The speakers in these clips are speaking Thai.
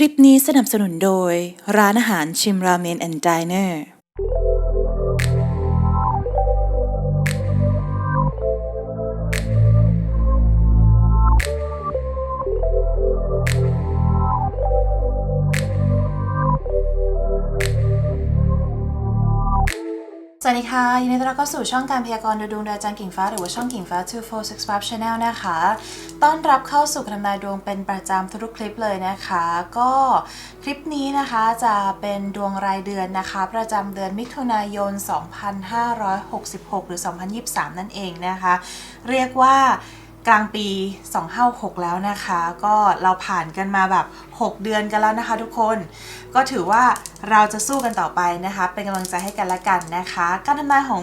คลิปนี้สนับสนุนโดย ร้านอาหารชิมราเมนแอนด์ดิเนอร์ สวัสดีค่ะ ยินดีต้อนรับเข้าสู่ช่องการพยากรณ์ดดวงดาวจันทร์กิ่งฟ้า หรือว่าช่องกิ่งฟ้า 2465 Channel นะคะ ต้อนรับเข้าสู่การทำนายดวงเป็นประจำทุกคลิปเลยนะคะ ก็คลิปนี้นะคะจะเป็นดวงรายเดือนนะคะ ประจำเดือนมิถุนายน 2566 หรือ 2023 นั่นเองนะคะ เรียกว่ากลางปี 256 แล้วนะคะ ก็เราผ่านกันมาแบบ 6 เดือนกันแล้วนะคะ ทุกคน ก็ถือว่าเราจะสู้กันต่อไปนะคะ เป็นกำลังใจให้กันและกันนะคะ การทำนายของ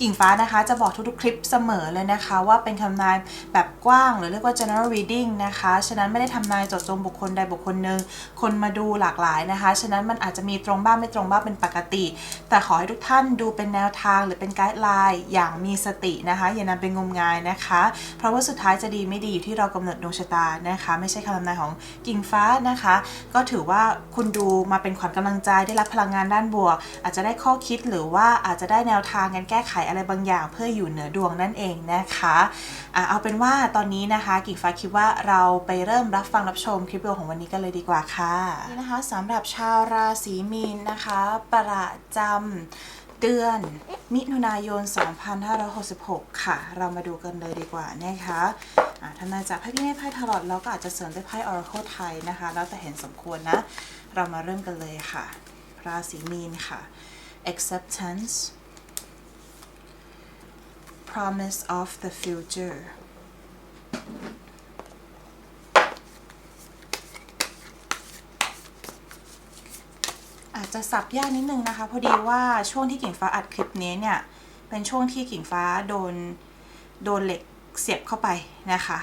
กิ่งฟ้านะคะ จะบอกทุกๆ คลิปเสมอเลยนะคะ ว่าเป็นคำนายแบบกว้างหรือเรียกว่า general reading นะคะ ฉะนั้นไม่ได้ทำนายจาะจงบุคคลใดบุคคลหนึ่งคนมาดูหลากหลายนะคะ ฉะนั้นมันอาจจะมีตรงบ้างไม่ตรงบ้างเป็นปกติ แต่ขอให้ทุกท่านดูเป็นแนวทางหรือเป็นไกด์ไลน์อย่างมีสตินะคะ อย่านำไปงมงายนะคะ เพราะว่าสุดท้ายจะดีไม่ดีอยู่ที่เรากำหนดดวงชะตานะคะ ไม่ใช่คำทำนายของกิ่งฟ้านะคะ ก็ถือว่าคุณดูมาเป็นขวัญกำลังใจได้รับพลังงานด้านบวก อาจจะได้ข้อคิดหรือว่าอาจจะได้แนวทางการแก้ไขอะไรบางอย่าง เพื่ออยู่เหนือดวงนั่นเองนะคะอะเอาเป็นว่าตอนนี้นะคะกิ่งฟ้าคิดว่าเราไปเริ่มรับฟังรับชมคลิปวิดีโอของวันนี้กันเลยดีกว่าค่ะนี่นะคะสำหรับชาวราศีมีนนะคะประจำเดือนมิถุนายน 2566 ค่ะ เรามาดูกันเลยดีกว่านะคะ ทำนายจากไพ่พี่เมฆไพ่ทารอตแล้วก็อาจจะเสริมด้วยไพ่ Oracle ไทยนะคะ แล้วแต่เห็นสมควรนะ เรามาเริ่มกันเลยค่ะ ราศีมีนค่ะ acceptance promise of the future อาจจะสับยากนิดนึงนะคะ พอดีว่าช่วงที่กิ่งฟ้าอัดคลิปนี้เนี่ย เป็นช่วงที่กิ่งฟ้าโดน โดนเหล็ก เสียบเข้าไปนะคะ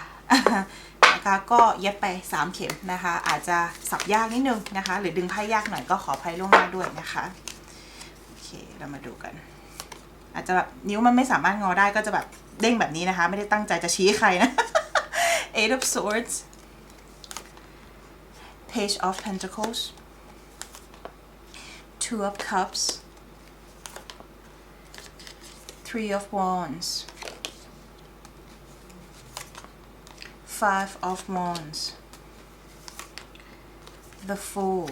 นะคะก็เย็บไป 3 เข็มนะคะ อาจจะสับยากนิดนึงนะคะ หรือดึงไพ่ยากหน่อยก็ขออภัยล่วงหน้าด้วยนะคะโอเคเรามาดูกัน อาจจะแบบนิ้วมันไม่สามารถงอได้ก็จะแบบเด้งแบบนี้นะคะ ไม่ได้ตั้งใจจะชี้ใครนะ Eight of Swords Page of Pentacles Two of Cups Three of Wands Five of Wands The Fool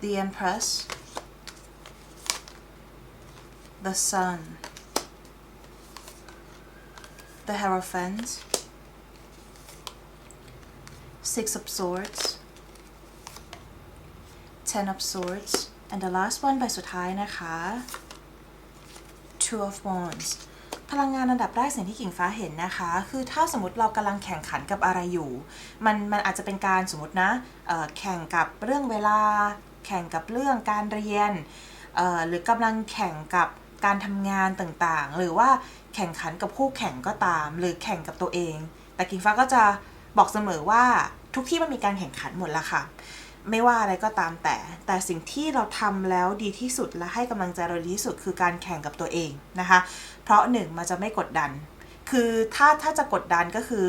The Empress The Sun The Hierophant Six of Swords Ten of Swords and the last one ใบสุดท้ายนะคะ Two of Wands พลังงานระดับแรกสิ่งที่กิ่งฟ้าเห็นนะคะ คือถ้าสมมติเรากำลังแข่งขันกับอะไรอยู่ มันมันอาจจะเป็นการสมมตินะแข่งกับเรื่องเวลา แข่งกับเรื่องการเรียนหรือกำลังแข่งกับการทำงานต่างๆ หรือว่าแข่งขันกับคู่แข่งก็ตาม หรือแข่งกับตัวเอง แต่กิ่งฟ้าก็จะบอกเสมอว่าทุกที่มันมีการแข่งขันหมดละค่ะ ไม่ว่าอะไรก็ตามแต่ แต่สิ่งที่เราทำแล้วดีที่สุดและให้กำลังใจเราดีที่สุดคือการแข่งกับตัวเองนะคะ เพราะหนึ่งมันจะไม่กดดัน คือถ้าถ้าจะกดดันก็คือ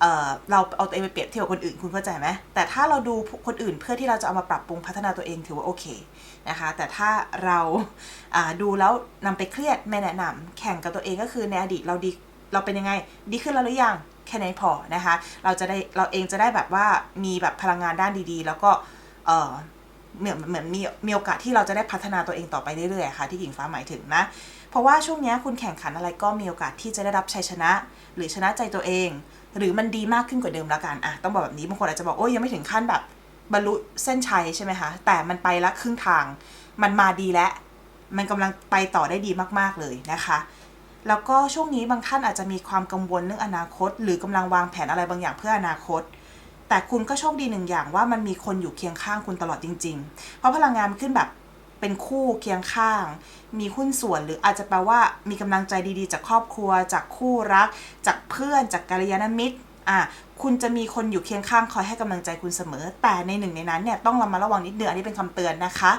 เออเราเอาตัวเองไปเปรียบเทียบกับคนอื่นคุณเข้าใจไหมแต่ถ้าเราดูคนอื่นเพื่อที่เราจะเอามาปรับปรุงพัฒนาตัวเองถือว่าโอเคนะคะ แต่ถ้าเราอ่าดูแล้วนำไปเครียดไม่แนะนำแข่งกับตัวเองก็คือในอดีตเราดีเราเป็นยังไง ดีขึ้นแล้วหรือยังแค่นี้พอนะคะ เราจะได้เราเองจะได้แบบว่ามีแบบพลังงานด้านดีๆ แล้วก็ เออเหมือนเหมือนมีมีโอกาสที่เราจะได้พัฒนาตัวเองต่อไปเรื่อยๆค่ะที่หญิงฟ้าหมายถึงนะ เพราะว่าช่วงนี้คุณแข่งขันอะไรก็มีโอกาสที่จะได้รับชัยชนะ หรือชนะใจตัวเอง หรือมันดีมากขึ้นกว่าเดิมล้วกันอะต้องบอกแบบนี้บางคนอาจจะบอกโอ้ยยังไม่ถึงขั้นแบบบรรลุเส้นชัยใช่ไหมคะ แต่มันไปละครึ่งทาง มันมาดีแล้ว มันกำลังไปต่อได้ดีมากๆเลยนะคะ แล้วก็ช่วงนี้บางท่านอาจจะมีความกังวลเรื่องอนาคต หรือกำลังวางแผนอะไรบางอย่างเพื่ออนาคต แต่คุณก็โชคดีหนึ่งอย่างว่ามันมีคนอยู่เคียงข้างคุณตลอดจริง ๆ เพราะพลังงานมันขึ้นแบบเป็นคู่เคียงข้าง มีหุ้นส่วนหรืออาจจะแปลว่ามีกำลังใจดีๆ จากครอบครัว จากคู่รัก จากเพื่อนจากกัลยาณมิตรอะคุณจะมีคนอยู่เคียงข้างคอยให้กำลังใจคุณเสมอ แต่ในหนึ่งในนั้นเนี่ยต้องระมัดระวังนิดเดียวอันนี้เป็นคำเตือนนะคะ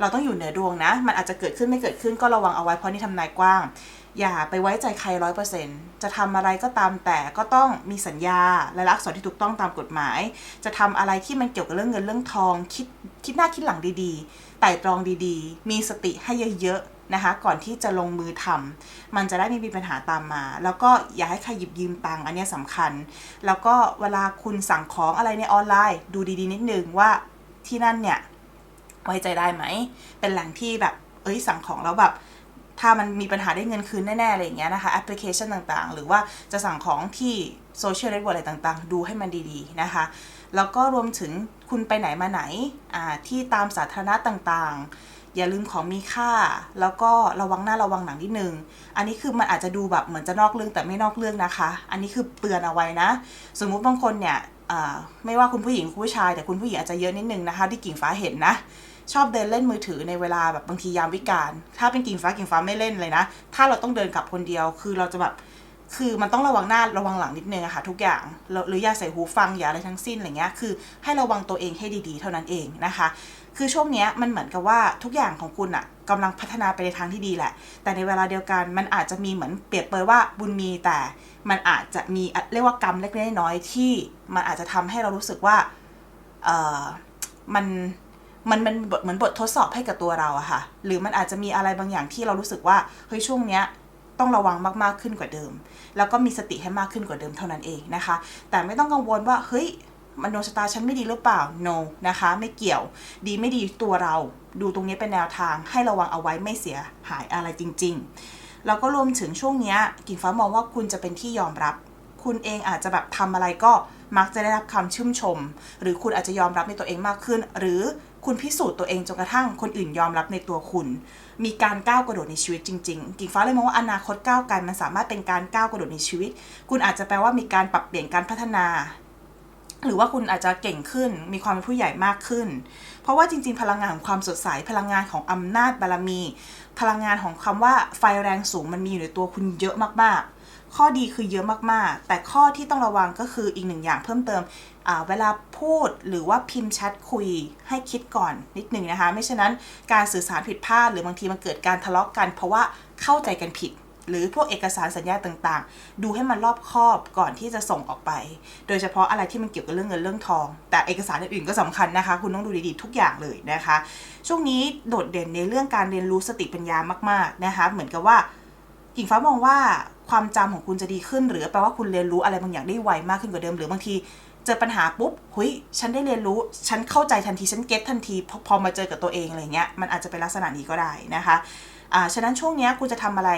เราต้องอยู่เหนือดวงนะ มันอาจจะเกิดขึ้นไม่เกิดขึ้นก็ระวังเอาไว้เพราะนี่ทำนายกว้าง อย่าไปไว้ใจใครร้อยเปอร์เซ็นจะทำอะไรก็ตามแต่ก็ต้องมีสัญญาและลักษณที่ถูกต้องตามกฎหมาย จะทำอะไรที่มันเกี่ยวกับเรื่องเงินเรื่องทอง คิดคิดหน้าคิดหลังดีๆไต่ตรองดีๆ มีสติให้เยอะๆนะคะ ก่อนที่จะลงมือทำมันจะได้ไม่มีปัญหาตามมา แล้วก็อย่าให้ใครหยิบยืมตังค์อันนี้ยสำคัญ แล้วก็เวลาคุณสั่งของอะไรในออนไลน์ ดูดีๆ นิดนึงว่าที่นั่นเนี่ย ไว้ใจได้ไหม เป็นแหล่งที่แบบ เอ้ยสั่งของแล้วแบบ ถ้ามันมีปัญหาได้เงินคืนแน่ๆอะไรอย่างเงี้ยนะคะแอปพลิเคชันต่างๆ หรือว่าจะสั่งของที่โซเชียลเน็ตเวิร์กอะไรต่างๆ ดูให้มันดีๆนะคะ แล้วก็รวมถึงคุณไปไหนมาไหนที่ตามสาธารณะต่างๆ อย่าลืมของมีค่า แล้วก็ระวังหน้าระวังหลังนิดนึง อันนี้คือมันอาจจะดูแบบเหมือนจะนอกเรื่องแต่ไม่นอกเรื่องนะคะ อันนี้คือเตือนเอาไว้นะ สมมุติบางคนเนี่ยไม่ว่าคุณผู้หญิงคุณผู้ชาย แต่คุณผู้หญิงอาจจะเยอะนิดนึงนะคะ ที่กิ่งฟ้าเห็นนะ ชอบเดินเล่นมือถือในเวลาแบบบางทียามวิกาลถ้าเป็นกิ่งฟ้ากิ่งฟ้าไม่เล่นเลยนะ ถ้าเราต้องเดินกลับคนเดียว คือเราจะแบบคือมันต้องระวังหน้าระวังหลังนิดนึงอะค่ะทุกอย่างหรืออย่าใส่หูฟังอย่าอะไรทั้งสิ้นอะไรเงี้ยคือให้ระวังตัวเองให้ดีๆ เท่านั้นเองนะคะ คือช่วงเนี้ยมันเหมือนกับว่าทุกอย่างของคุณอะกำลังพัฒนาไปในทางที่ดีแหละ แต่ในเวลาเดียวกันมันอาจจะมีเหมือนเปรียบเปยว่าบุญมีแต่มันอาจจะมีเรียกว่ากรรมเล็กๆน้อยๆที่มันอาจจะทำให้เรารู้สึกว่าเออมัน มันเป็นบทเหมือนบททดสอบให้กับตัวเราอะค่ะ หรือมันอาจจะมีอะไรบางอย่างที่เรารู้สึกว่าเฮ้ยช่วงเนี้ยต้องระวังมากๆขึ้นกว่าเดิม แล้วก็มีสติให้มากขึ้นกว่าเดิมเท่านั้นเองนะคะ แต่ไม่ต้องกังวลว่าเฮ้ยมันดวงชะตาฉันไม่ดีหรือเปล่า no นะคะ ไม่เกี่ยว ดีไม่ดีตัวเรา ดูตรงนี้เป็นแนวทางให้ระวังเอาไว้ไม่เสียหายอะไรจริง ๆ แล้วก็รวมถึงช่วงนี้กิ่งฟ้ามองว่าคุณจะเป็นที่ยอมรับ คุณเองอาจจะแบบทำอะไรก็มักจะได้รับคำชื่นชม หรือคุณอาจจะยอมรับในตัวเองมากขึ้น หรือ คุณพิสูจน์ตัวเองจนกระทั่งคนอื่นยอมรับในตัวคุณ มีการก้าวกระโดดในชีวิตจริงๆ กิ่งฟ้าเลยมองว่าอนาคตก้าวไกลมันสามารถเป็นการก้าวกระโดดในชีวิต คุณอาจจะแปลว่ามีการปรับเปลี่ยนการพัฒนา หรือว่าคุณอาจจะเก่งขึ้น มีความเป็นผู้ใหญ่มากขึ้น เพราะว่าจริง ๆ พลังงานของความสดใส พลังงานของอำนาจบารมี พลังงานของคำว่าไฟแรงสูงมันมีอยู่ในตัวคุณเยอะมากๆข้อดีคือเยอะมากๆ แต่ข้อที่ต้องระวังก็คืออีกหนึ่งอย่างเพิ่มเติม เวลาพูดหรือว่าพิมพ์แชทคุยให้คิดก่อนนิดหนึ่งนะคะ ไม่ฉะนั้นการสื่อสารผิดพลาดหรือบางทีมันเกิดการทะเลาะกัน เพราะว่าเข้าใจกันผิด หรือพวกเอกสารสัญญาต่างๆ ดูให้มันรอบคอบก่อนที่จะส่งออกไป โดยเฉพาะอะไรที่มันเกี่ยวกับเรื่องเงินเรื่องทอง แต่เอกสารอื่นๆก็สำคัญนะคะ คุณต้องดูดีๆทุกอย่างเลยนะคะ ช่วงนี้โดดเด่นในเรื่องการเรียนรู้สติปัญญามากๆนะคะเหมือนกับว่ากิ่งฟ้ามองว่าความจำของคุณจะดีขึ้น หรือแปลว่าคุณเรียนรู้อะไรบางอย่างได้ไวมากขึ้นกว่าเดิม หรือบางที เจอปัญหาปุ๊บเฮ้ยฉันได้เรียนรู้ ฉันเข้าใจทันที ฉันเก็ตทันทีพอพอมาเจอกับตัวเองอะไรเงี้ย มันอาจจะเป็นลักษณะนี้ก็ได้นะคะ อ่า ฉะนั้นช่วงเนี้ยคุณจะทำอะไร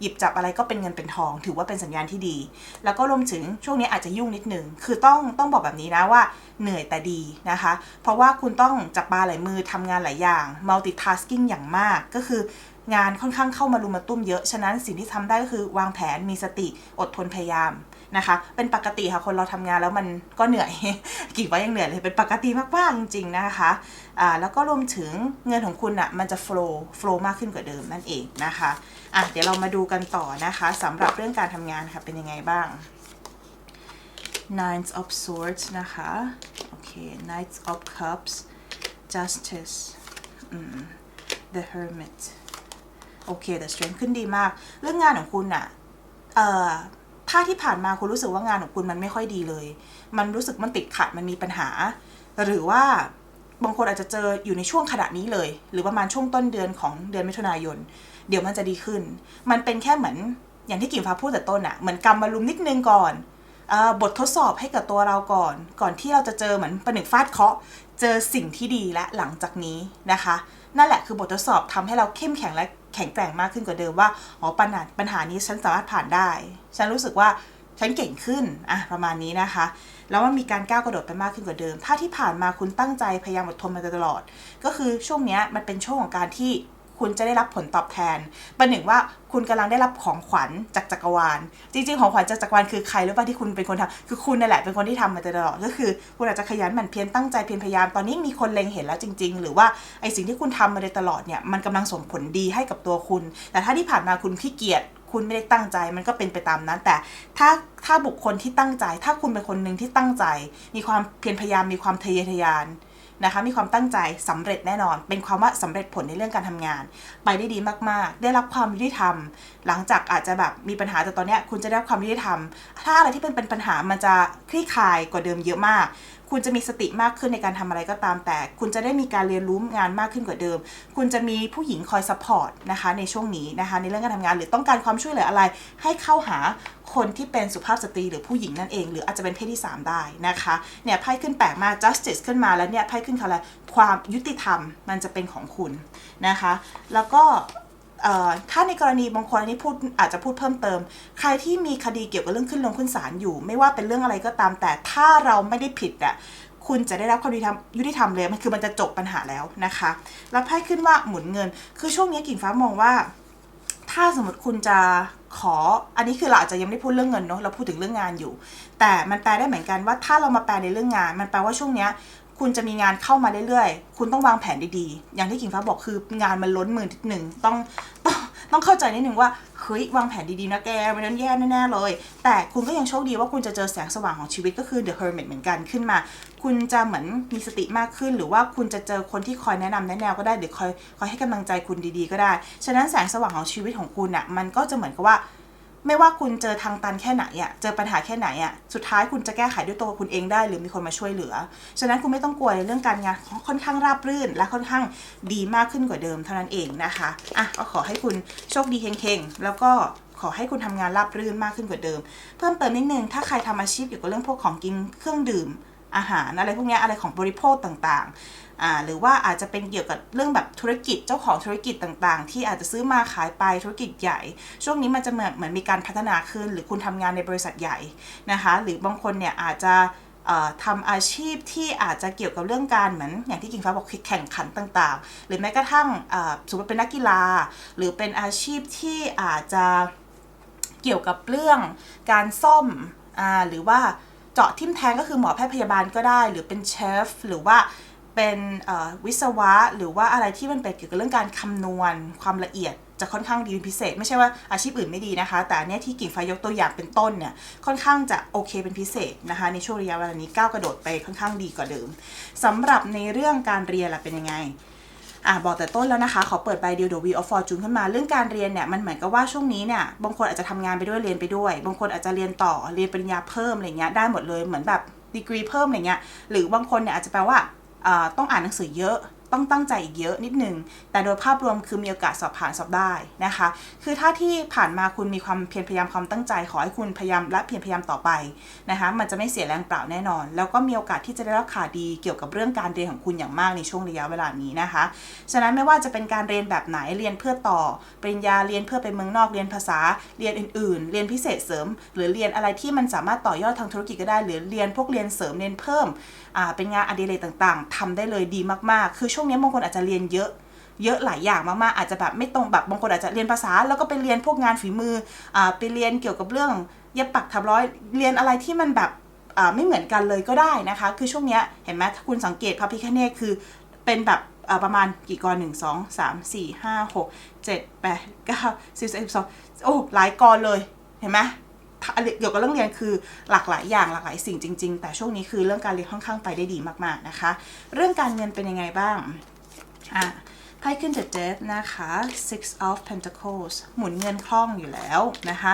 หยิบจับอะไรก็เป็นเงินเป็นทอง ถือว่าเป็นสัญญาณที่ดี แล้วก็รวมถึงช่วงนี้อาจจะยุ่งนิดนึง คือต้องต้องบอกแบบนี้นะว่าเหนื่อยแต่ดีนะคะ เพราะว่าคุณต้องจับปลาหลายมือทำงานหลายอย่าง multitasking อย่างมาก ก็คืองานค่อนข้างเข้ามารุมมาตุ้มเยอะ ฉะนั้นสิ่งที่ทำได้ก็คือวางแผน มีสติ อดทนพยายาม นะคะ เป็นปกติค่ะคนเราทำงานแล้วมันก็เหนื่อยกี่ว่ายังเหนื่อยเลยเป็นปกติมากๆจริง ๆนะคะอ่าแล้วก็รวมถึงเงินของคุณอะ่ะมันจะ flow flow มากขึ้นกว่าเดิมนั่นเองนะคะอะเดี๋ยวเรามาดูกันต่อนะคะสำหรับเรื่องการทำงานค่ะเป็นยังไงบ้าง Nine of Swords นะคะโอเค Knight of Cups Justice The Hermit โอเค The Strength ขึ้นดีมาก เรื่องงานของคุณอะเอ่อ ถ้าที่ผ่านมาคุณรู้สึกว่างานของคุณมันไม่ค่อยดีเลย มันรู้สึกมันติดขัดมันมีปัญหา หรือว่าบางคนอาจจะเจออยู่ในช่วงขณะนี้เลย หรือประมาณช่วงต้นเดือนของเดือนมิถุนายน เดี๋ยวมันจะดีขึ้น มันเป็นแค่เหมือนอย่างที่กิ่งฟ้าพูดแต่ต้นอะเหมือนกำมารุมนิดนึงก่อนอบททดสอบให้กับตัวเราก่อน ก่อนที่เราจะเจอเหมือนประหนึ่งฟาดเคาะ เจอสิ่งที่ดีและหลังจากนี้นะคะ นั่นแหละคือบททดสอบทำให้เราเข้มแข็งและแข็งแกร่งมากขึ้นกว่าเดิมว่าอ๋อปัญหาปัญหานี้ฉันสามารถผ่านได้ ฉันรู้สึกว่าฉันเก่งขึ้นอะประมาณนี้นะคะ แล้วมันมีการก้าวกระโดดไปมากขึ้นกว่าเดิม ถ้าที่ผ่านมาคุณตั้งใจพยายามอดทนมาตลอด ก็คือช่วงนี้มันเป็นช่วงของการที่ คุณจะได้รับผลตอบแทน ประหนึ่งว่าคุณกำลังได้รับของขวัญจากจักรวาล จริง ๆ ของขวัญจากจักรวาลคือใครหรือเปล่าที่คุณเป็นคนทำคือคุณนั่นแหละเป็นคนที่ทำมาตลอด ก็คือ คุณอาจจะขยันหมั่นเพียรตั้งใจเพียรพยายาม ตอนนี้มีคนเล็งเห็นแล้วจริง ๆ หรือว่าไอสิ่งที่คุณทำมาโดยตลอดเนี่ย มันกำลังส่งผลดีให้กับตัวคุณ แต่ถ้าที่ผ่านมาคุณขี้เกียจคุณไม่ได้ตั้งใจมันก็เป็นไปตามนั้น แต่ถ้าถ้าบุคคลที่ตั้งใจ ถ้าคุณเป็นคนหนึ่งที่ตั้งใจ มีความเพียรพยายามมีความทะเยอทะยาน นะคะ มีความตั้งใจสำเร็จแน่นอน เป็นความว่าสำเร็จผลในเรื่องการทำงาน ไปได้ดีมากๆ ได้รับความยุติธรรม หลังจากอาจจะแบบมีปัญหาแต่ตอนเนี้ยคุณจะได้รับความยุติธรรม ถ้าอะไรที่เป็นเป็นปัญหามันจะคลี่คลายกว่าเดิมเยอะมาก คุณจะมีสติมากขึ้นในการทำอะไรก็ตามแต่ คุณจะได้มีการเรียนรู้งานมากขึ้นกว่าเดิม คุณจะมีผู้หญิงคอยซัพพอร์ตนะคะในช่วงนี้นะคะในเรื่องการทำงานหรือต้องการความช่วยเหลืออะไร ให้เข้าหาคนที่เป็นสุภาพสตรีหรือผู้หญิงนั่นเอง หรืออาจจะเป็นเพศที่ 3 ได้นะคะเนี่ยไพ่ขึ้นแปลกมาก justice ขึ้นมาแล้วเนี่ยไพ่ขึ้นเขาอะไรความยุติธรรมมันจะเป็นของคุณนะคะ แล้วก็ ถ้าในกรณีบางคนอันนี้พูดอาจจะพูดเพิ่มเติม ใครที่มีคดีเกี่ยวกับเรื่องขึ้นลงขึ้นศาลอยู่ ไม่ว่าเป็นเรื่องอะไรก็ตาม แต่ถ้าเราไม่ได้ผิดอะคุณจะได้รับความยุติธรรมยุติธรรมเลยมันคือมันจะจบปัญหาแล้วนะคะ แล้วไพ่ขึ้นว่าหมุนเงิน คือช่วงนี้กิ่งฟ้ามองว่า ถ้าสมมติคุณจะขอ อันนี้คือเราอาจจะยังไม่ได้พูดเรื่องเงินเนาะเราพูดถึงเรื่องงานอยู่ แต่มันแปลได้เหมือนกันว่าถ้าเรามาแปลในเรื่องงาน มันแปลว่าช่วงเนี้ย คุณจะมีงานเข้ามาเรื่อยๆ คุณต้องวางแผนดีๆ อย่างที่กิ่งฟ้าบอกคืองานมันล้นมือนิดหนึ่งต้องต้องต้องเข้าใจนิดหนึ่งว่าเฮ้ยวางแผนดีๆนะแกมันนั้นแย่แน่ๆเลย แต่คุณก็ยังโชคดีว่าคุณจะเจอแสงสว่างของชีวิตก็คือ The Hermit เหมือนกันขึ้นมา คุณจะเหมือนมีสติมากขึ้น หรือว่าคุณจะเจอคนที่คอยแนะนำแนะแนวก็ได้หรือคอยคอยให้กำลังใจคุณดีๆ ก็ได้ ฉะนั้นแสงสว่างของชีวิตของคุณอะมันก็จะเหมือนกับว่า ไม่ว่าคุณเจอทางตันแค่ไหนอะเจอปัญหาแค่ไหนอะสุดท้ายคุณจะแก้ไขด้วยตัวคุณเองได้ หรือมีคนมาช่วยเหลือ ฉะนั้นคุณไม่ต้องกลัวในเรื่องการงานค่อนข้างราบรื่น และค่อนข้างดีมากขึ้นกว่าเดิมเท่านั้นเองนะคะอะก็ขอให้คุณโชคดีเฮงๆ แล้วก็ขอให้คุณทำงานราบรื่นมากขึ้นกว่าเดิม เพิ่มเติมนิดนึงถ้าใครทำอาชีพเกี่ยวกับเรื่องพวกของกินเครื่องดื่ม อาหารอะไรพวกนี้อะไรของบริโภคต่างๆอ่าหรือว่าอาจจะเป็นเกี่ยวกับเรื่องแบบธุรกิจเจ้าของธุรกิจต่างๆ ที่อาจจะซื้อมาขายไปธุรกิจใหญ่ ช่วงนี้มันจะเหมือนเหมือนมีการพัฒนาขึ้น หรือคุณทำงานในบริษัทใหญ่นะคะหรือบางคนเนี่ยอาจจะเอ่อทำอาชีพที่อาจจะเกี่ยวกับเรื่องการเหมือนอย่างที่กิ่งฟ้าบอกแข่งขันต่างๆ หรือแม้กระทั่งสมมติเป็นนักกีฬา หรือเป็นอาชีพที่อาจจะเกี่ยวกับเรื่องการซ่อมอหรือว่า จาะทิ่มแทงก็คือหมอแพทย์พยาบาลก็ได้ หรือเป็นเชฟหรือว่าเป็นวิศวะ หรือว่าอะไรที่มันเป็นเกี่ยวกับเรื่องการคำนวณความละเอียดจะค่อนข้างดีเป็นพิเศษ ไม่ใช่ว่าอาชีพอื่นไม่ดีนะคะ แต่เนี้ยที่กิ่งไฟยกตัวอย่างเป็นต้นเนี่ยค่อนข้างจะโอเคเป็นพิเศษนะคะ ในช่วงระยะเวลานี้ก้าวกระโดดไปค่อนข้างดีกว่าเดิมสำหรับในเรื่องการเรียนล่ะเป็นยังไง อะบอกแต่ต้นแล้วนะคะขอเปิดใบเดียว The Wheel of Fortune ขึ้นมาเรื่องการเรียนเนี่ยมันเหมือนกับว่าช่วงนี้เนี่ยบางคนอาจจะทำงานไปด้วยเรียนไปด้วย บางคนอาจจะเรียนต่อเรียนปริญญาเพิ่มอะไรเงี้ยได้หมดเลยเหมือนแบบดีกรีเพิ่มอะไรเงี้ยหรือบางคนเนี่ยอาจจะแปลว่าต้องอ่านหนังสือเยอะ ต้องตั้งใจอีกเยอะนิดหนึ่งแต่โดยภาพรวมคือมีโอกาสสอบผ่านสอบได้นะคะ คือถ้าที่ผ่านมาคุณมีความเพียรพยายามความตั้งใจ ขอให้คุณพยายามและเพียรพยายามต่อไปนะคะ มันจะไม่เสียแรงเปล่าแน่นอน แล้วก็มีโอกาสที่จะได้รับข่าวดีเกี่ยวกับเรื่องการเรียนของคุณอย่างมากในช่วงระยะเวลานี้นะคะ ฉะนั้นไม่ว่าจะเป็นการเรียนแบบไหนเรียนเพื่อต่อปริญญาเรียนเพื่อไปเมืองนอกเรียนภาษาเรียนอื่น ๆ เรียนพิเศษเสริม หรือเรียนอะไรที่มันสามารถต่อยอดทางธุรกิจก็ได้ หรือเรียนพวกเรียนเสริมเรียนเพิ่มอ่าเป็นงานอดิเรกต่างๆทำได้เลยดีมากๆ คือชวงนี้บางคนอาจจะเรียนเยอะ เยอะหลายอย่างมากๆอาจจะแบบไม่ตรงแบบบางคนอาจจะเรียนภาษา แล้วก็ไปเรียนพวกงานฝีมืออ่าไปเรียนเกี่ยวกับเรื่องเย็บปักถักร้อยเรียนอะไรที่มันแบบอ่าไม่เหมือนกันเลยก็ได้นะคะ คือช่วงนี้เห็นไหมถ้าคุณสังเกตพระพิคเนตคือเป็นแบบอ่าประมาณกี่กรหนึ่งสองสามสี่ห้าหกเจ็ดแปดเก้าสิบเอ็ดสิบสองโอ้หลายกรเลยเห็นไหม เกี่ยวกับเรื่องเรียนคือหลากหลายอย่างหลากหลายสิ่งจริง ๆ แต่ช่วงนี้คือเรื่องการเรียนค่อนข้างไปได้ดีมากๆนะคะ เรื่องการเงินเป็นยังไงบ้างอะไพ่ขึ้น The Death นะคะ Six of Pentacles หมุนเงินคล่องอยู่แล้วนะคะ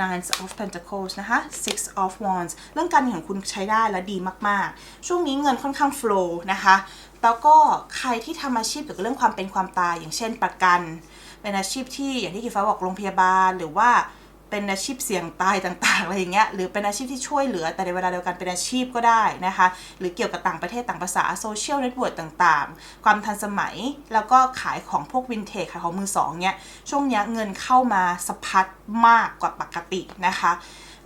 Nine of Pentacles นะคะ Six of Wands เรื่องการเงินของคุณใช้ได้และดีมากๆ ช่วงนี้เงินค่อนข้าง flow นะคะ แล้วก็ใครที่ทำอาชีพเกี่ยวกับเรื่องความเป็นความตาย อย่างเช่นประกัน เป็นอาชีพที่อย่างที่กีฟ้าบอกโรงพยาบาลหรือว่า เป็นอาชีพเสี่ยงตายต่างๆอะไรอย่างเงี้ยหรือเป็นอาชีพที่ช่วยเหลือ แต่ในเวลาเดียวกันเป็นอาชีพก็ได้นะคะ หรือเกี่ยวกับต่างประเทศต่างภาษาโซเชียลเน็ตเวิร์กต่างๆ ความทันสมัยแล้วก็ขายของพวกวินเทจขายของมือสองเนี้ยช่วงเนี้ยเงินเข้ามาสะพัดมากกว่าปกตินะคะ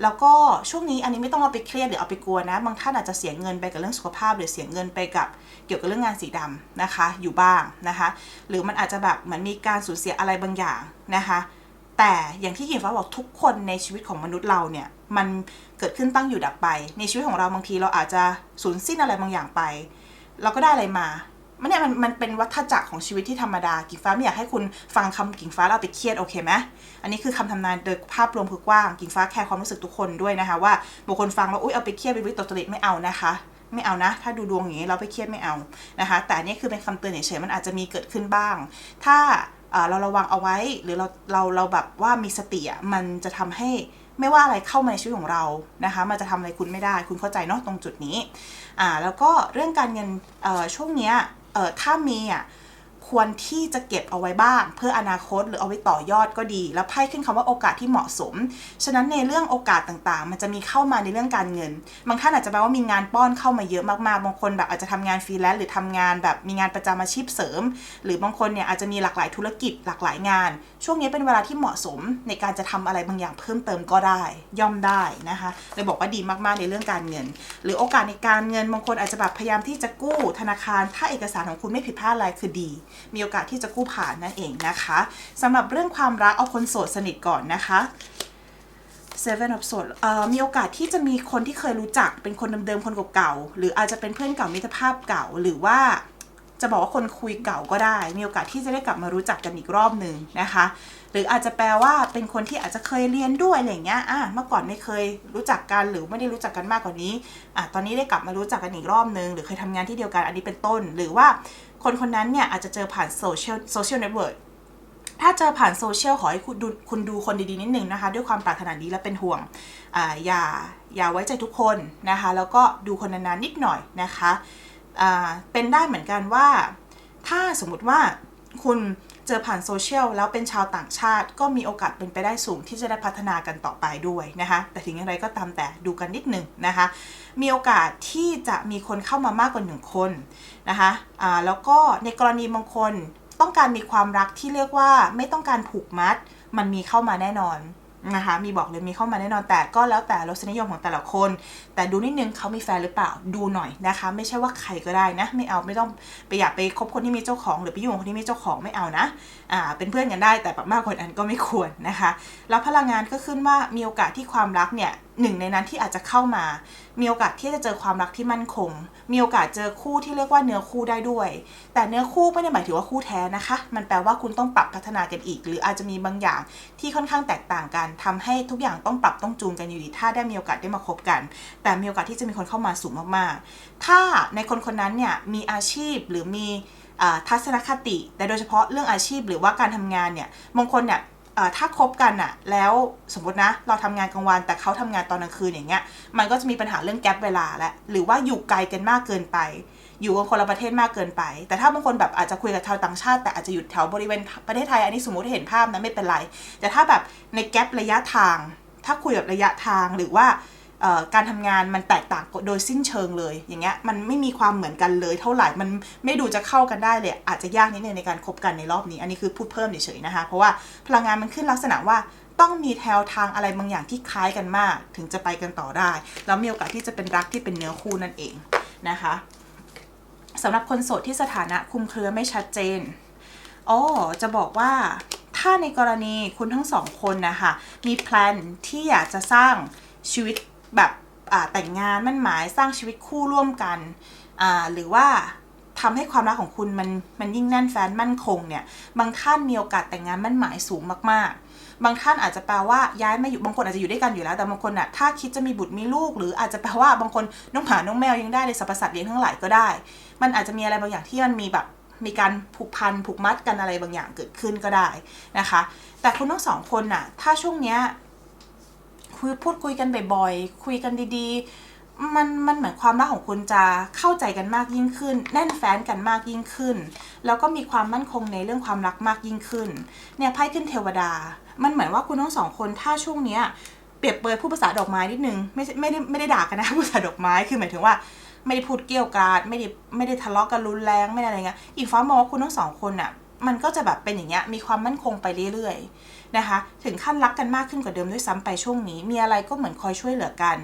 แล้วก็ช่วงนี้อันนี้ไม่ต้องเอาไปเครียดหรือเอาไปกลัวนะ บางท่านอาจจะเสียเงินไปกับเรื่องสุขภาพ หรือเสียเงินไปกับเกี่ยวกับเรื่องงานสีดำนะคะ อยู่บ้างนะคะ หรือมันอาจจะแบบเหมือนมีการสูญเสียอะไรบางอย่างนะคะ แต่อย่างที่กิงฟ้าบอกทุกคนในชีวิตของมนุษย์เราเนี่ย มันเกิดขึ้นตั้งอยู่ดับไป ในชีวิตของเราบางทีเราอาจจะสูญสิ้นอะไรบางอย่างไป เราก็ได้อะไรมามันเนี่ยมันมันเป็นวัฏจักรของชีวิตที่ธรรมดากิ่งฟ้าไม่อยากให้คุณฟังคำกิ่งฟ้าเอาไปเครียดโอเคไหมอันนี้คือคำทำนายโดยภาพรวมคือกว้างกิ่งฟ้าแคร์ความรู้สึกทุกคนด้วยนะคะว่าบางคนฟังแล้วอุ้ยเอาไปเครียดไปวิตกจริตไม่เอานะคะ ไม่เอานะ ถ้าดูดวงอย่างนี้เราไปเครียดไม่เอานะคะ แต่นี่คือเป็นคำเตือนเฉยๆมันอาจจะมีเกิดขึ้นบ้าง ถ้า เราระวังเอาไว้ หรือเราเราเราแบบว่ามีสติอะมันจะทำให้ไม่ว่าอะไรเข้ามาในชีวิตของเรานะคะ มันจะทำอะไรคุณไม่ได้ คุณเข้าใจเนาะตรงจุดนี้อ่าแล้วก็เรื่องการเงินเอ่อช่วงเนี้ยเอ่อถ้ามีอะ ควรที่จะเก็บเอาไว้บ้าง เพื่ออนาคตหรือเอาไว้ต่อยอดก็ดี แล้วไพ่ขึ้นคำว่าโอกาสที่เหมาะสม ฉะนั้นในเรื่องโอกาสต่างๆ มันจะมีเข้ามาในเรื่องการเงิน บางท่านอาจจะแปลว่ามีงานป้อนเข้ามาเยอะมากๆ บางคนแบบอาจจะทำงานฟรีแลนซ์หรือทำงานแบบมีงานประจำอาชีพเสริม หรือบางคนเนี่ยอาจจะมีหลากหลายธุรกิจหลากหลายงาน ช่วงนี้เป็นเวลาที่เหมาะสมในการจะทำอะไรบางอย่างเพิ่มเติมก็ได้ ย่อมได้นะคะเลยบอกว่าดีมากๆในเรื่องการเงิน หรือโอกาสในการเงินบางคนอาจจะแบบพยายามที่จะกู้ธนาคาร ถ้าเอกสารของคุณไม่ผิดพลาดอะไรคือดี มีโอกาสที่จะกู้ผ่านนั่นเองนะคะสำหรับเรื่องความรักเอาคนโสดสนิทก่อนนะคะ Seven of Swords มีโอกาสที่จะมีคนที่เคยรู้จักเป็นคนเดิมๆคนเก่าๆหรืออาจจะเป็นเพื่อนเก่ามิตรภาพเก่าหรือว่า จะบอกว่าคนคุยเก่าก็ได้ มีโอกาสที่จะได้กลับมารู้จักกันอีกรอบหนึ่งนะคะ หรืออาจจะแปลว่าเป็นคนที่อาจจะเคยเรียนด้วยอะไรเงี้ยอะเมื่อก่อนไม่เคยรู้จักกันหรือไม่ได้รู้จักกันมากกว่านี้อะตอนนี้ได้กลับมารู้จักกันอีกรอบหนึ่งหรือเคยทำงานที่เดียวกันอันนี้เป็นต้น หรือว่าคนคนนั้นเนี่ยอาจจะเจอผ่านโซเชียลโซเชียลเน็ตเวิร์กถ้าเจอผ่านโซเชียลขอให้คุณดูคุณดูคนดีๆนิดนึงนะคะ ด้วยความปรารถนาดีและเป็นห่วงอ่าอย่าอย่าไว้ใจทุกคนนะคะ แล้วก็ดูคนนานๆนิดหน่อยนะคะ เป็นได้เหมือนกันว่า ถ้าสมมติว่าคุณเจอผ่านโซเชียลแล้วเป็นชาวต่างชาติ ก็มีโอกาสเป็นไปได้สูงที่จะได้พัฒนากันต่อไปด้วยนะคะ แต่ถึงอย่างไรก็ตามแต่ดูกันนิดหนึ่งนะคะ มีโอกาสที่จะมีคนเข้ามามากกว่าหนึ่งคนนะคะอ่าแล้วก็ในกรณีบางคนต้องการมีความรักที่เรียกว่าไม่ต้องการผูกมัด มันมีเข้ามาแน่นอน นะคะมีบอกเลยมีเข้ามาแน่นอนแต่ก็แล้วแต่รสนิยมของแต่ละคน แต่ดูนิดนึงเขามีแฟนหรือเปล่าดูหน่อยนะคะ ไม่ใช่ว่าใครก็ได้นะ ไม่เอาไม่ต้องไปอยากไปคบคนที่มีเจ้าของ หรือไปยุ่งกับคนที่มีเจ้าของไม่เอานะอ่าเป็นเพื่อนกันได้แต่แบบมากกว่านั้นก็ไม่ควรนะคะ แล้วพลังงานก็ขึ้นว่ามีโอกาสที่ความรักเนี่ย หนึ่งในนั้นที่อาจจะเข้ามา มีโอกาสที่จะเจอความรักที่มั่นคง มีโอกาสเจอคู่ที่เรียกว่าเนื้อคู่ได้ด้วย แต่เนื้อคู่ไม่ได้หมายถึงว่าคู่แท้นะคะ มันแปลว่าคุณต้องปรับพัฒนากันอีก หรืออาจจะมีบางอย่างที่ค่อนข้างแตกต่างกันทำให้ทุกอย่างต้องปรับต้องจูนกันอยู่ดี ถ้าได้มีโอกาสได้มาคบกัน แต่มีโอกาสที่จะมีคนเข้ามาสูงมากๆ ถ้าในคนคนนั้นเนี่ยมีอาชีพหรือมีทัศนคติ แต่โดยเฉพาะเรื่องอาชีพหรือว่าการทำงานเนี่ยบางคนเนี่ย ถ้าคบกันอะแล้วสมมตินะ เราทำงานกลางวันแต่เขาทำงานตอนกลางคืนอย่างเงี้ย มันก็จะมีปัญหาเรื่องแกลบเวลาและ หรือว่าอยู่ไกลกันมากเกินไป อยู่กับคนละประเทศมากเกินไป แต่ถ้าบางคนแบบอาจจะคุยกับชาวต่างชาติ แต่อาจจะอยู่แถวบริเวณประเทศไทย อันนี้สมมติเห็นภาพนะไม่เป็นไร แต่ถ้าแบบในแกลบระยะทาง ถ้าคุยแบบระยะทางหรือว่า การทำงานมันแตกต่างโดยสิ้นเชิงเลย อย่างเงี้ยมันไม่มีความเหมือนกันเลย เท่าไหร่มันไม่ดูจะเข้ากันได้เลย อาจจะยากนิดนึงในการคบกันในรอบนี้ อันนี้คือพูดเพิ่มเฉยๆนะคะ เพราะว่าพลังงานมันขึ้นลักษณะว่าต้องมีแถวทางอะไรบางอย่างที่คล้ายกันมาก ถึงจะไปกันต่อได้ แล้วมีโอกาสที่จะเป็นรักที่เป็นเนื้อคู่นั่นเองนะคะสำหรับคนโสดที่สถานะคุมเครือไม่ชัดเจนอ๋อจะบอกว่าถ้าในกรณีคุณทั้งสองคนนะคะมีแพลนที่อยากจะสร้างชีวิต แบบแต่งงานมั่นหมายสร้างชีวิตคู่ร่วมกัน หรือว่าทำให้ความรักของคุณมันมันยิ่งแน่นแฟนมั่นคงเนี่ย บางท่านมีโอกาสแต่งงานมั่นหมายสูงมากๆ บางท่านอาจจะแปลว่าย้ายมาอยู่บางคนอาจจะอยู่ด้วยกันอยู่แล้ว แต่บางคนอะถ้าคิดจะมีบุตรมีลูก หรืออาจจะแปลว่าบางคนน้องหมาน้องแมวยังได้เลยสรรพสัตว์เลี้ยงทั้งหลายก็ได้ มันอาจจะมีอะไรบางอย่างที่มันมีแบบมีการผูกพันผูกมัดกันอะไรบางอย่างเกิดขึ้นก็ได้นะคะ แต่คุณทั้งสองคนน่ะ ถ้าช่วงเนี้ย คุยพูดคุยกันบ่อยๆ คุยกันดีๆ มันมันเหมือนความรักของคุณจะเข้าใจกันมากยิ่งขึ้น แน่นแฟ้นกันมากยิ่งขึ้น แล้วก็มีความมั่นคงในเรื่องความรักมากยิ่งขึ้น เนี่ยไพ่ขึ้นเทวดา มันเหมือนว่าคุณทั้งสองคนถ้าช่วงเนี้ยเปรียบเปรยผู้ภาษาดอกไม้นิดนึงไม่ไม่ได้ไม่ได้ด่ากันนะผู้ภาษาดอกไม้คือหมายถึงว่าไม่ได้พูดเกี่ยวกาดไม่ได้ไม่ได้ทะเลาะกันรุนแรงไม่ได้อะไรเงี้ยอีกฟ้ามองว่าคุณทั้งสองคนน่ะมันก็จะแบบเป็นอย่างเงี้ยมีความมั่นคงไปเรื่อยๆ นะคะ ถึงขั้นรักกันมากขึ้นกว่าเดิมด้วยซ้ำไปช่วงนี้ มีอะไรก็เหมือนคอยช่วยเหลือกัน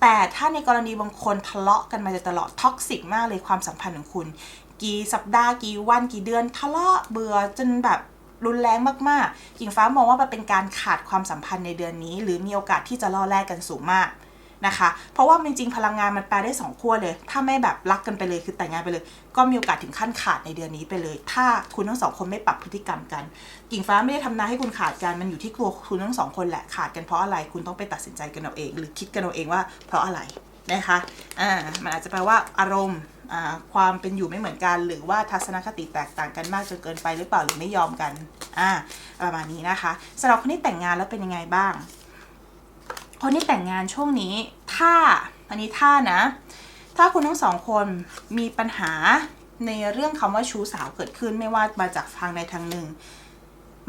แต่ถ้าในกรณีบางคนทะเลาะกันมาจะตลอดท็อกซิกมากเลยความสัมพันธ์ของคุณ กี่สัปดาห์กี่วันกี่เดือนทะเลาะเบื่อจนแบบรุนแรงมากๆกิ่งฟ้ามองว่ามันเป็นการขาดความสัมพันธ์ในเดือนนี้ หรือมีโอกาสที่จะล่อแลกกันสูงมาก นะคะ เพราะว่าจริงๆพลังงานมันแปลได้สองขั้วเลย ถ้าไม่แบบรักกันไปเลยคือแต่งงานไปเลย ก็มีโอกาสถึงขั้นขาดในเดือนนี้ไปเลย ถ้าคุณทั้งสองคนไม่ปรับพฤติกรรมกัน กิ่งฟ้าไม่ได้ทำนายให้คุณขาดกัน มันอยู่ที่ตัวคุณทั้งสองคนแหละขาดกันเพราะอะไร คุณต้องไปตัดสินใจกันเอาเอง หรือคิดกันเอาเองว่า เพราะอะไรนะคะ อ่า มันอาจจะแปลว่าอารมณ์ความเป็นอยู่ไม่เหมือนกัน หรือว่าทัศนคติแตกต่างกันมากจนเกินไปหรือเปล่าหรือไม่ยอมกัน อ่า ประมาณนี้นะคะสำหรับคนที่แต่งงานแล้วเป็นยังไงบ้าง คนที่แต่งงานช่วงนี้ถ้าอันนี้ถ้านะ ถ้าคุณทั้งสองคนมีปัญหาในเรื่องคำว่าชู้สาวเกิดขึ้นไม่ว่ามาจากทางใดทางหนึ่ง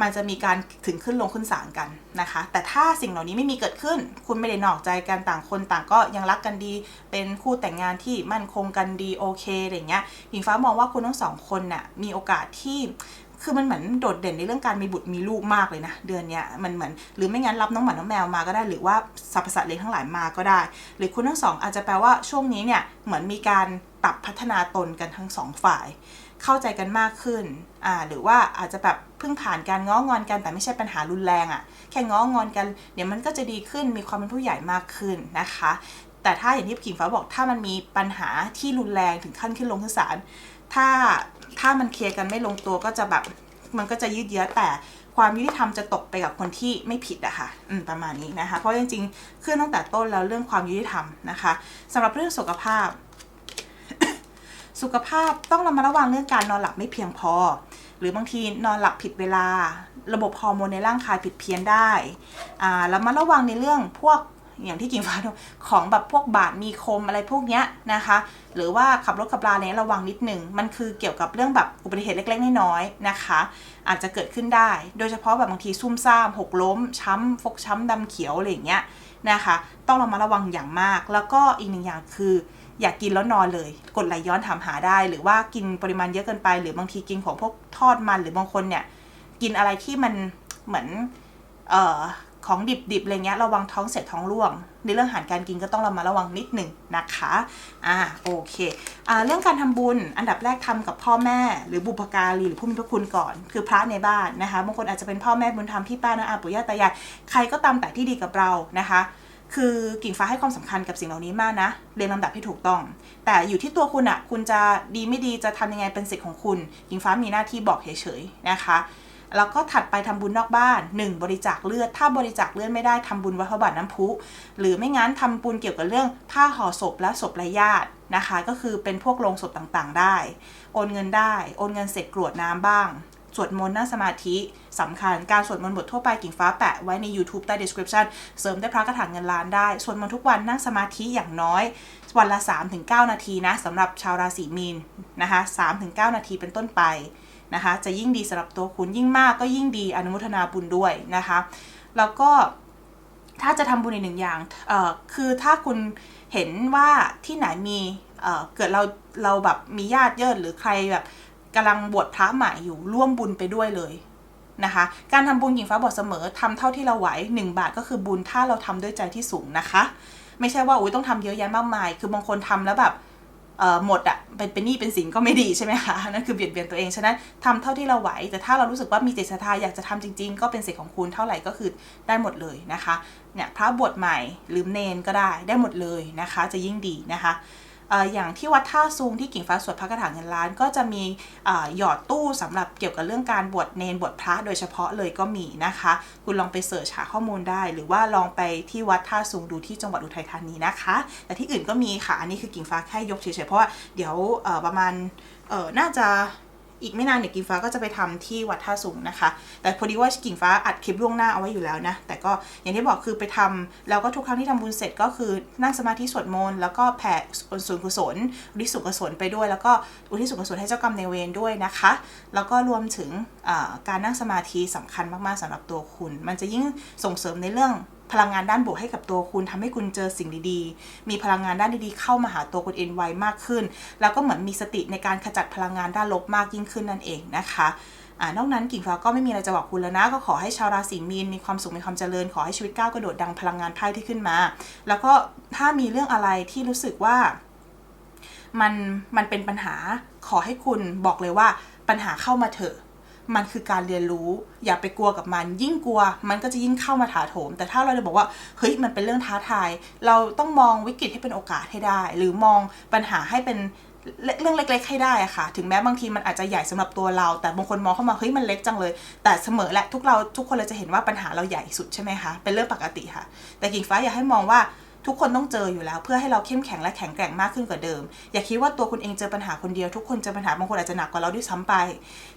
มันจะมีการถึงขึ้นลงขึ้นศาลกันนะคะ แต่ถ้าสิ่งเหล่านี้ไม่มีเกิดขึ้น คุณไม่ได้นอกใจกันต่างคนต่างก็ยังรักกันดี เป็นคู่แต่งงานที่มั่นคงกันดีโอเคอะไรเงี้ยหญิงฟ้ามองว่าคุณทั้งสองคนน่ะมีโอกาสที่ คือมันเหมือนโดดเด่นในเรื่องการมีบุตรมีลูกมากเลยนะ เดือนเนี้ยมันเหมือนหรือไม่งั้นรับน้องหมาน้องแมวมาก็ได้ หรือว่าสรรพสัตว์เลี้ยงทั้งหลายมาก็ได้ หรือคุณทั้งสองอาจจะแปลว่าช่วงนี้เนี่ยเหมือนมีการปรับพัฒนาตนกันทั้งสองฝ่าย เข้าใจกันมากขึ้นอ่าหรือว่าอาจจะแบบเพิ่งผ่านการง้องอนกันแต่ไม่ใช่ปัญหารุนแรงอะ่ะ แค่ง้องอนกันเดี๋ยวมันก็จะดีขึ้นมีความเป็นผู้ใหญ่มากขึ้นนะคะ แต่ถ้าอย่างที่ขิงฟ้าบอกถ้ามันมีปัญหาที่รุนแรงถึงขั้นขึ้นลงขึ้นศาลถ้า ถ้ามันเคลียร์กันไม่ลงตัวก็จะแบบมันก็จะยืดเยื้อแต่ความยุติธรรมจะตกไปกับคนที่ไม่ผิดอะค่ะอืมประมาณนี้นะคะ เพราะจริงๆขึ้นตั้งแต่ต้นแล้วเรื่องความยุติธรรมนะคะสำหรับเรื่องสุขภาพ สุขภาพต้องระมัดระวังเรื่องการนอนหลับไม่เพียงพอ หรือบางทีนอนหลับผิดเวลา ระบบฮอร์โมนในร่างกายผิดเพี้ยนได้อ่าแล้วมาระวังในเรื่องพวก อย่างที่กิ่งฟ้าดูของแบบพวกบาดมีคมอะไรพวกเนี้ยนะคะ หรือว่าขับรถขับราเนี่ยระวังนิดหนึ่งมันคือเกี่ยวกับเรื่องแบบอุบัติเหตุเล็กๆน้อยๆนะคะ อาจจะเกิดขึ้นได้ โดยเฉพาะแบบบางทีซุ่มซ่ามหกล้ม ช้ำฟกช้ำดำเขียวอะไรอย่างเงี้ยนะคะ ต้องเระมัดระวังอย่างมาก แล้วก็อีกหนึ่งอย่างคืออยากกินแล้วนอนเลยกดไหลย้อนถามหาได้ หรือว่ากินปริมาณเยอะเกินไป หรือบางทีกินของพวกทอดมันหรือบางคนเนี่ยกินอะไรที่มันเหมือนเอ่อ ของดิบๆอะไรเงี้ยระวังท้องเสียท้องร่วง ในเรื่องอาหารการกินก็ต้องระมัดระวังนิดหนึ่งนะคะอ่าโอเคอ่าเรื่องการทำบุญอันดับแรกทำกับพ่อแม่ หรือบุพการีหรือผู้มีพระคุณก่อน คือพระในบ้านนะคะบางคนอาจจะเป็นพ่อแม่บุญธรรมที่ป้านะอาปู่ย่าตายายใครก็ตามแต่ที่ดีกับเรานะคะคือกิ่งฟ้าให้ความสำคัญกับสิ่งเหล่านี้มากนะ เรียงลำดับให้ถูกต้อง แต่อยู่ที่ตัวคุณอะคุณจะดีไม่ดีจะทำยังไงเป็นสิทธิ์ของคุณ กิ่งฟ้ามีหน้าที่บอกเฉยๆนะคะ แล้วก็ถัดไปทำบุญนอกบ้าน 1. บริจาคเลือด ถ้าบริจาคเลือดไม่ได้ทำบุญวัดพระบาทน้ำพุ หรือไม่งั้นทำบุญเกี่ยวกับเรื่องผ้าห่อศพและศพไร้ญาตินะคะ ก็คือเป็นพวกโลงศพต่างๆ ได้ โอนเงินได้ โอนเงินเสร็จกรวดน้ำบ้าง สวดมนต์นั่งสมาธิสำคัญ การสวดมนต์บททั่วไปกิ่งฟ้าแปะไว้ใน YouTube ใต้ description เสริมได้พระกระถางเงินล้านได้ สวดมนต์ทุกวันนั่งสมาธิอย่างน้อยวันละ 3-9 นาทีนะสำหรับชาวราศีมีนนะคะ3-9 นาทีเป็นต้นไป นะคะ จะยิ่งดีสำหรับตัวคุณยิ่งมากก็ยิ่งดีอนุโมทนาบุญด้วยนะคะ แล้วก็ถ้าจะทำบุญในหนึ่งอย่างคือถ้าคุณเห็นว่าที่ไหนมีเเกิดเราเราแบบมีญาติเยิดหรือใครแบบกำลังบวชพระใหม่อยู่ร่วมบุญไปด้วยเลยนะคะ การทำบุญหญิงฟ้าบอกเสมอทำเท่าที่เราไหว1 บาทก็คือบุญถ้าเราทำด้วยใจที่สูงนะคะ ไม่ใช่ว่าอุ้ยต้องทำเยอะแยะมากมาย คือบางคนทำแล้วแบบ หมดอะเป็นเป็นหนี้เป็นสินก็ไม่ดีใช่ไหมคะนั่นคือเบียดเบียนตัวเองฉะนั้นทำเท่าที่เราไหว แต่ถ้าเรารู้สึกว่ามีเจตศรัทธาอยากจะทำจริง ๆ ก็เป็นสิทธิ์ของคุณเท่าไหร่ก็คือได้หมดเลยนะคะเนี่ยพระบวชใหม่หรือเนนก็ได้ได้หมดเลยนะคะ จะยิ่งดีนะคะ อย่างที่วัดท่าซุงที่กิ่งฟ้าสวดพระกระถางเงินล้าน ก็จะมีหยอดตู้สำหรับเกี่ยวกับเรื่องการบวชเนนบวชพระโดยเฉพาะเลยก็มีนะคะ คุณลองไปเสิร์ชหาข้อมูลได้ หรือว่าลองไปที่วัดท่าซุงดูที่จังหวัดอุทัยธานีนะคะแต่ที่อื่นก็มีค่ะอันนี้คือกิ่งฟ้าแค่ยกเฉยๆเพราะว่าเดี๋ยวประมาณน่าจะ อีกไม่นานเนี่ยกิ่งฟ้าก็จะไปทำที่วัดท่าสูงนะคะ แต่พอดีว่ากิ่งฟ้าอัดคลิปล่วงหน้าเอาไว้อยู่แล้วนะ แต่ก็อย่างที่บอกคือไปทำแล้วก็ทุกครั้งที่ทำบุญเสร็จก็คือนั่งสมาธิสวดมนต์แล้วก็แผ่ส่วนกุศลอุทิศส่วนกุศลไปด้วย แล้วก็อุทิศส่วนกุศลให้เจ้ากรรมในเวรด้วยนะคะ แล้วก็รวมถึงการนั่งสมาธิสำคัญมากๆสำหรับตัวคุณ มันจะยิ่งส่งเสริมในเรื่อง พลังงานด้านบวกให้กับตัวคุณทำให้คุณเจอสิ่งดีๆ มีพลังงานด้านดีๆเข้ามาหาตัวคุณเองไวมากขึ้น แล้วก็เหมือนมีสติในการขจัดพลังงานด้านลบมากยิ่งขึ้นนั่นเองนะคะอ่านอกนั้นกิ่งฟ้าก็ไม่มีอะไรจะบอกคุณแล้วนะ ก็ขอให้ชาวราศีมีนมีความสุขมีความเจริญ ขอให้ชีวิตก้าวกระโดดดังพลังงานไพ่ที่ขึ้นมา แล้วก็ถ้ามีเรื่องอะไรที่รู้สึกว่ามันมันเป็นปัญหาขอให้คุณบอกเลยว่าปัญหาเข้ามาเถอะ มันคือการเรียนรู้ อย่าไปกลัวกับมัน ยิ่งกลัว มันก็จะยิ่งเข้ามาถาโถม แต่ถ้าเราจะบอกว่าเฮ้ยมันเป็นเรื่องท้าทาย เราต้องมองวิกฤตให้เป็นโอกาสให้ได้ หรือมองปัญหาให้เป็นเรื่องเล็กๆให้ได้อะค่ะ ถึงแม้บางทีมันอาจจะใหญ่สำหรับตัวเรา แต่บางคนมองเข้ามาเฮ้ยมันเล็กจังเลย แต่เสมอแหละทุกเราทุกคนเราจะเห็นว่าปัญหาเราใหญ่สุดใช่ไหมคะ เป็นเรื่องปกติค่ะ แต่กิ่งฟ้าอยากให้มองว่า ทุกคนต้องเจออยู่แล้ว เพื่อให้เราเข้มแข็งและแข็งแกร่งมากขึ้นกว่าเดิม อย่าคิดว่าตัวคุณเองเจอปัญหาคนเดียวทุกคนเจอปัญหาบางคนอาจจะหนักกว่าเราด้วยซ้ำไป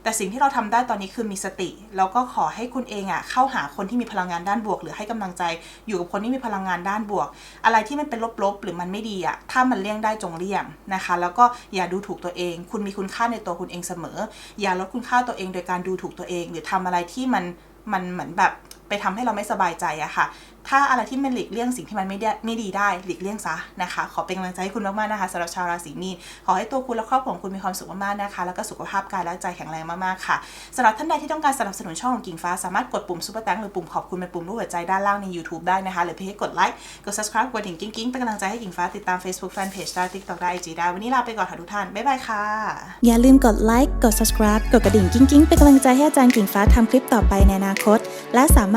แต่สิ่งที่เราทำได้ตอนนี้คือมีสติ แล้วก็ขอให้คุณเองอะเข้าหาคนที่มีพลังงานด้านบวก หรือให้กำลังใจอยู่กับคนที่มีพลังงานด้านบวก อะไรที่มันเป็นลบๆหรือมันไม่ดีอะถ้ามันเลี่ยงได้จงเลี่ยงนะคะ แล้วก็อย่าดูถูกตัวเอง คุณมีคุณค่าในตัวคุณเองเสมอ อย่าลดคุณค่าตัวเองโดยการดูถูกตัวเอง หรือทำอะไรที่มันมันเหมือนแบบ ไปทำให้เราไม่สบายใจอะค่ะ ถ้าอะไรที่มันหลีกเลี่ยงสิ่งที่มันไม่ได้ไม่ดีได้หลีกเลี่ยงซะนะคะ ขอเป็นกำลังใจให้คุณมากๆนะคะสำหรับชาวราศีมีนขอให้ตัวคุณและครอบครัวของคุณมีความสุขมากๆนะคะ แล้วก็สุขภาพกายและใจแข็งแรงมากๆค่ะสำหรับท่านใดที่ต้องการสนับสนุนช่องของกิ่งฟ้า สามารถกดปุ่มซุปเปอร์แตงหรือปุ่มขอบคุณเป็นปุ่มรูปหัวใจด้านล่างใน YouTube ได้นะคะหรือเพียงแค่กดไลค์กด subscribe กดดิ่งกิ้งๆเป็นกำลังใจให้กิ่งฟ้าติดตาม Facebook Fanpage ได้ TikTok ได้ IG ได้วันนี้ลาไปก่อนค่ะทุกท่านบ๊ายบายค่ะอย่าลืมกดไลค์กด subscribe กดกระดิ่งกิ้งๆเป็นกำลังใจให้อาจารย์กิ่งฟ้าทำคลิปต่อไปในอนาคต และสาม